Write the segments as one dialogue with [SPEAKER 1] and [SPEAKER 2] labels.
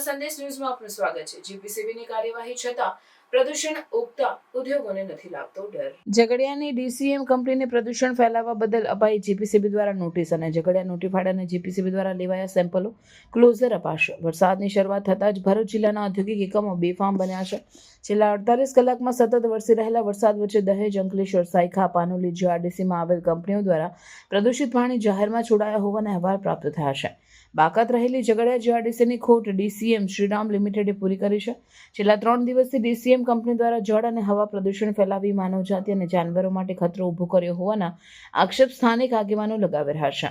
[SPEAKER 1] સંદેશ ન્યૂઝમાં આપનું સ્વાગત છે. જીપીસીબીની કાર્યવાહી છતાં પ્રદૂષણ ઉગતા ઉદ્યોગોને નથી લાગતો ડર. ઝઘડિયાની ડીસીએમ કંપનીને પ્રદૂષણ ફેલાવવા બદલ અપાઈ જીપીસીબી દ્વારા નોટિસ અને ઝઘડિયા નોટિફાઈડ અને જીપીસીબી દ્વારા લેવાયા સેમ્પલો ક્લોઝર અપાશે. વરસાદની શરૂઆત થતાં જ ભરૂચ જિલ્લાના ઔદ્યોગિક એકમો બેફામ બન્યા છે. છેલ્લા અડતાલીસ કલાકમાં સતત વરસી રહેલા વરસાદ વચ્ચે દહેજ, અંકલેશ્વર, સાયખા, પાનોલી જીઆરડીસીમાં આવેલ કંપનીઓ દ્વારા પ્રદૂષિત પાણી જાહેરમાં છોડાયા હોવાના અહેવાલ પ્રાપ્ત થયા છે. બાકાત રહેલી ઝઘડિયા જીઆરડીસીની ખોટ ડીસીએમ શ્રીરામ લિમિટેડે પૂરી કરી છે. છેલ્લા ત્રણ દિવસથી ડીસીએમ કંપની દ્વારા જળ અને હવા પ્રદૂષણ ફેલાવી માનવજાતિ અને જાનવરો માટે ખતરો ઊભો કર્યો હોવાના આક્ષેપ સ્થાનિક આગેવાનો લગાવી રહ્યા છે.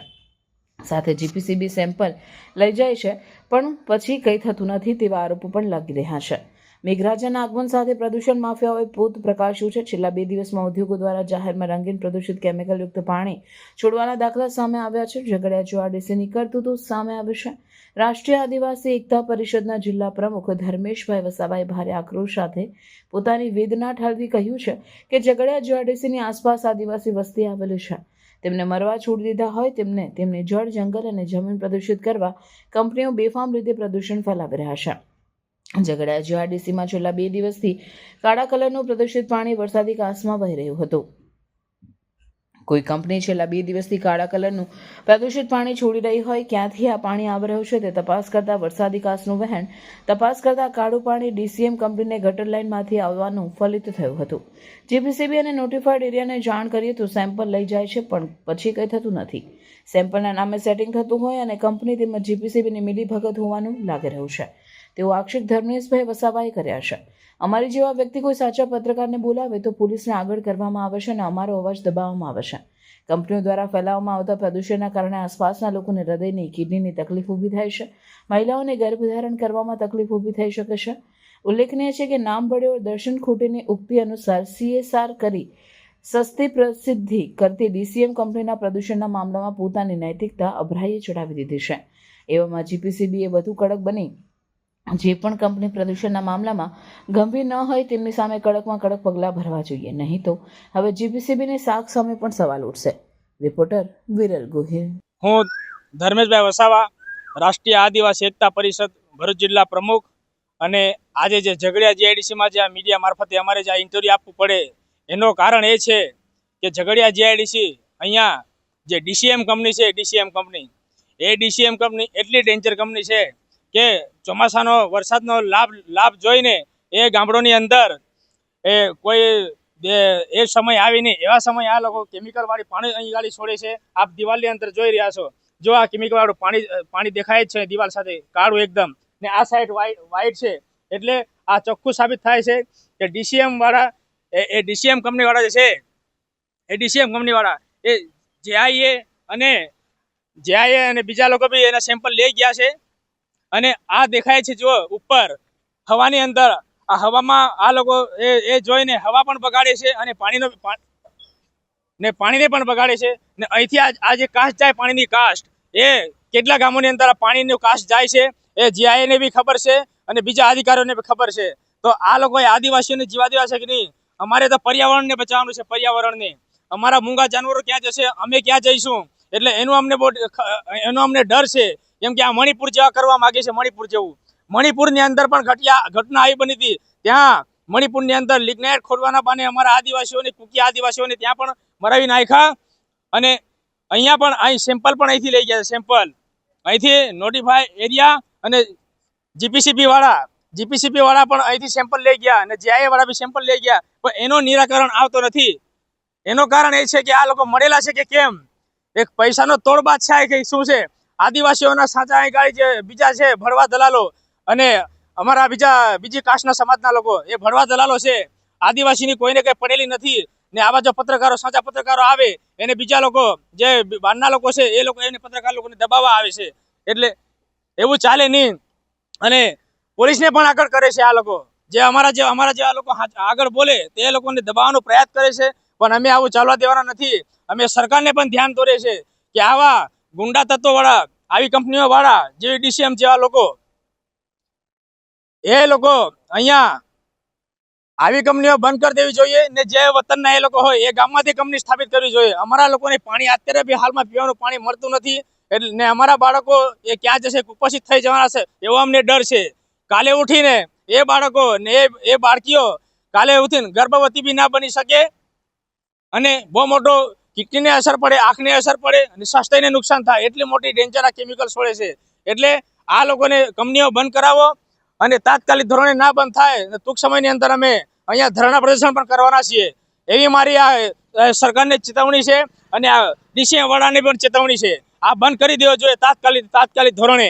[SPEAKER 1] સાથે જીપીસીબી સેમ્પલ લઈ જાય છે, પણ પછી કંઈ થતું નથી તેવા આરોપો પણ લાગી રહ્યા છે. મેઘરાજાના આગમન સાથે પ્રદૂષણ માફિયાઓએ પોત પ્રકાશ્યું છે. છેલ્લા બે દિવસમાં ઉદ્યોગો દ્વારા જાહેરમાં રંગીન પ્રદૂષિત કેમિકલયુક્ત પાણી છોડવાના દાખલા સામે આવ્યા છે. ઝઘડિયા જો આરડીસી નીકળતું તો સામે આવ્યું છે. રાષ્ટ્રીય આદિવાસી એકતા પરિષદના જિલ્લા પ્રમુખ ધર્મેશભાઈ વસાવાએ ભારે આક્રોશ સાથે પોતાની વેદના ઠાલવી કહ્યું છે કે ઝઘડિયા જીઆરડીસીની આસપાસ આદિવાસી વસ્તી આવેલી છે. તેમને મરવા છોડી દીધા હોય તેમને તેમની જળ, જંગલ અને જમીન પ્રદૂષિત કરવા કંપનીઓ બેફામ રીતે પ્રદૂષણ ફેલાવી રહ્યા છે. ઝઘડિયા જીઆરડીસીમાં છેલ્લા બે દિવસથી કાળા કલરનું પ્રદૂષિત પાણી વરસાદી કાંસમાં વહી રહ્યું હતું. કોઈ કંપની છેલ્લા બે દિવસથી કાળા કલરનું પ્રદૂષિત પાણી છોડી રહી હોય, ક્યાંથી આ પાણી આવી રહ્યું છે તે તપાસ કરતા વરસાદી કાસનું વહેણ તપાસ કરતા કાળું પાણી ડીસીએમ કંપનીને ગટર લાઇનમાંથી આવવાનું ફલિત થયું હતું. જીપીસીબી અને નોટિફાઈડ એરિયાને જાણ કરીએ તો સેમ્પલ લઈ જાય છે, પણ પછી કંઈ થતું નથી. સેમ્પલના નામે સેટિંગ થતું હોય અને કંપની તેમજ જીપીસીબીની મિલીભગત હોવાનું લાગી રહ્યું છે. તેવો આક્ષેપ ધર્મેશભાઈ વસાવાએ કર્યા છે. અમારી જેવા વ્યક્તિ કોઈ સાચા પત્રકારને બોલાવે તો પોલીસને આગળ કરવામાં આવે છે અને અમારો અવાજ દબાવવામાં આવે છે. કંપનીઓ દ્વારા ફેલાવવામાં આવતા પ્રદૂષણના કારણે આસપાસના લોકોને હૃદયની, કિડનીની તકલીફ ઊભી થાય છે. મહિલાઓને ગર્ભધારણ કરવામાં તકલીફ ઊભી થઈ શકે છે. ઉલ્લેખનીય છે કે નામ ભળ્યો દર્શન ખૂટીની ઉક્તિ અનુસાર સીએસઆર કરી સસ્તી પ્રસિદ્ધિ કરતી ડીસીએમ કંપનીના પ્રદૂષણના મામલામાં પોતાની નૈતિકતા અભરાઈએ ચડાવી દીધી છે. એવામાં જીપીસીબીએ વધુ કડક બની જે પણ કંપની પ્રદૂષણના મામલામાં ગંભીર ન હોય તેમની સામે કડકમાં કડક પગલાં ભરવા જોઈએ. નહીં તો હવે જીપીસીબીની સાખ સામે પણ સવાલ ઉઠશે. રિપોર્ટર વિરલ ગોહિલ.
[SPEAKER 2] હું ધર્મેશભાઈ વસાવા, રાષ્ટ્રીય આદિવાસી એકતા પરિષદ, ભરૂચ જિલ્લા પ્રમુખ અને આજે જે ઝઘડિયા જીઆઈડીસીમાં જે આ મીડિયા મારફતે અમારે જે આ ઇન્ટરવ્યૂ આપવું પડે, એનો કારણ એ છે કે ઝઘડિયા જીઆઈડીસી અહીંયા જે ડીસીએમ કંપની છે ડીસીએમ કંપની. એ ડીસીએમ કંપની એટલી ડેન્જર કંપની છે કે ચોમાસાનો વરસાદનો લાભ લાભ જોઈને એ ગામડોની અંદર એ કોઈ એ- સમય સમય આવીને એવા સમય આ લોકો કેમિકલ વાળી પાણી અહીં ગાડી છોડે છે. આપ દિવાલની અંદર જોઈ રહ્યા છો. જો આ કેમિકલ વાળું પાણી પાણી દેખાય જ છે દિવાલ સાથે કાળું એકદમ. ને આ સાઈડ વાઈટ વાઈટ છે. એટલે આ ચોખ્ખું સાબિત થાય છે કે ડીસીએમ વાળા, એ એ ડીસીએમ કંપનીવાળા જે છે, એ ડીસીએમ કંપનીવાળા, એ જેઆઈએ અને જેઆઈએ અને બીજા લોકો બી એના સેમ્પલ લઈ ગયા છે. અને આ દેખાય છે જો ઉપર, હવાની અંદર. આ હવામાં આ લોકો એ એ જોઈને હવા પણ બગાડે છે અને પાણીનો ને પાણીને પણ બગાડે છે. ને અહીંથી આ જે કાસ્ટ જાય પાણીની કાસ્ટ એ કેટલા ગામોની અંદર આ પાણીનું કાસ્ટ જાય છે, એ જીઆઈને બી ખબર છે અને બીજા અધિકારીઓને બી ખબર છે. તો આ લોકોએ આદિવાસીઓને જીવા દેવા છે કે નહીં? અમારે તો પર્યાવરણને બચાવવાનું છે, પર્યાવરણને. અમારા મૂંગા જાનવરો ક્યાં જશે? અમે ક્યાં જઈશું? એટલે એનું અમને બહુ એનો અમને ડર છે. કેમ કે આ મણિપુર જેવા કરવા માગે છે, મણિપુર જેવું. મણિપુરની અંદર પણ ઘટિયા ઘટના આવી બની હતી. ત્યાં મણિપુરની અંદર લિગ્નાઇટ ખોદવાના બાને અમારા આદિવાસીઓને, કુકી આદિવાસીઓને ત્યાં પણ મરાવી નાખ્યા. અને અહીંયા પણ અહીં સેમ્પલ પણ અહીંથી લઈ ગયા સેમ્પલ અહીંથી નોટિફાય એરિયા અને જીપીસીપી વાળા જીપીસીપી વાળા પણ અહીંથી સેમ્પલ લઈ ગયા અને જીઆઈએ વાળા બી સેમ્પલ લઈ ગયા. પણ એનો નિરાકરણ આવતો નથી. એનું કારણ એ છે કે આ લોકો મળેલા છે કે કેમ? એક પૈસાનો તોડબાદ છે કે શું છે? આદિવાસીઓના સાચા અહીં જે બીજા છે ભરવા દલાલો અને અમારા બીજા બીજી કાસ્ટના સમાજના લોકો. એ ભરવા દલાલો છે. આદિવાસીની કોઈને કંઈ પડેલી નથી ને આવા જો પત્રકારો, સાચા પત્રકારો આવે, એને બીજા લોકો, જે બહારના લોકો છે, એ લોકો એને પત્રકાર લોકોને દબાવવા આવે છે. એટલે એવું ચાલે નહીં. અને પોલીસને પણ આગળ કરે છે આ લોકો. જે અમારા જે અમારા જે આ લોકો આગળ બોલે, તે લોકોને દબાવવાનો પ્રયાસ કરે છે. પણ અમે આવું ચાલવા દેવાના નથી. અમે સરકારને પણ ધ્યાન દોરે છે કે આવા ગુંડા તત્વો વાળા આવી કંપનીઓ વાળા જેવી ડીસીએમ જેવા લોકો, એ લોકો અહીંયા આવી કંપનીઓ બંધ કરી દેવી જોઈએ ને જે વતનના એ લોકો હોય, એ ગામમાંથી કંપની સ્થાપિત કરવી જોઈએ. અમારા લોકોને પાણી અત્યારે બી હાલમાં પીવાનું પાણી મળતું નથી, એટલે ને અમારા બાળકો એ ક્યાં જશે? કુપોષિત થઈ જવાના છે, એવો અમને ડર છે. કાલે ઉઠીને એ બાળકો ને એ બાળકીઓ કાલે ઉઠીને ગર્ભવતી બી ના બની શકે અને બહુ મોટો કિડનીને અસર પડે, આંખને અસર પડે અને સ્વાસ્થ્યને નુકસાન થાય. એટલી મોટી ડેન્જર આ કેમિકલ્સ છોડે છે. એટલે આ લોકોને કંપનીઓ બંધ કરાવો અને તાત્કાલિક ધોરણે ના બંધ થાય ટૂંક સમયની અંદર અમે અહીંયા ધરણા પ્રદર્શન પણ કરવાના છીએ. એવી મારી આ સરકારને ચેતવણી છે અને આ ડીસીએમ વડાને પણ ચેતવણી છે. આ બંધ કરી દેવો જોઈએ તાત્કાલિક તાત્કાલિક ધોરણે.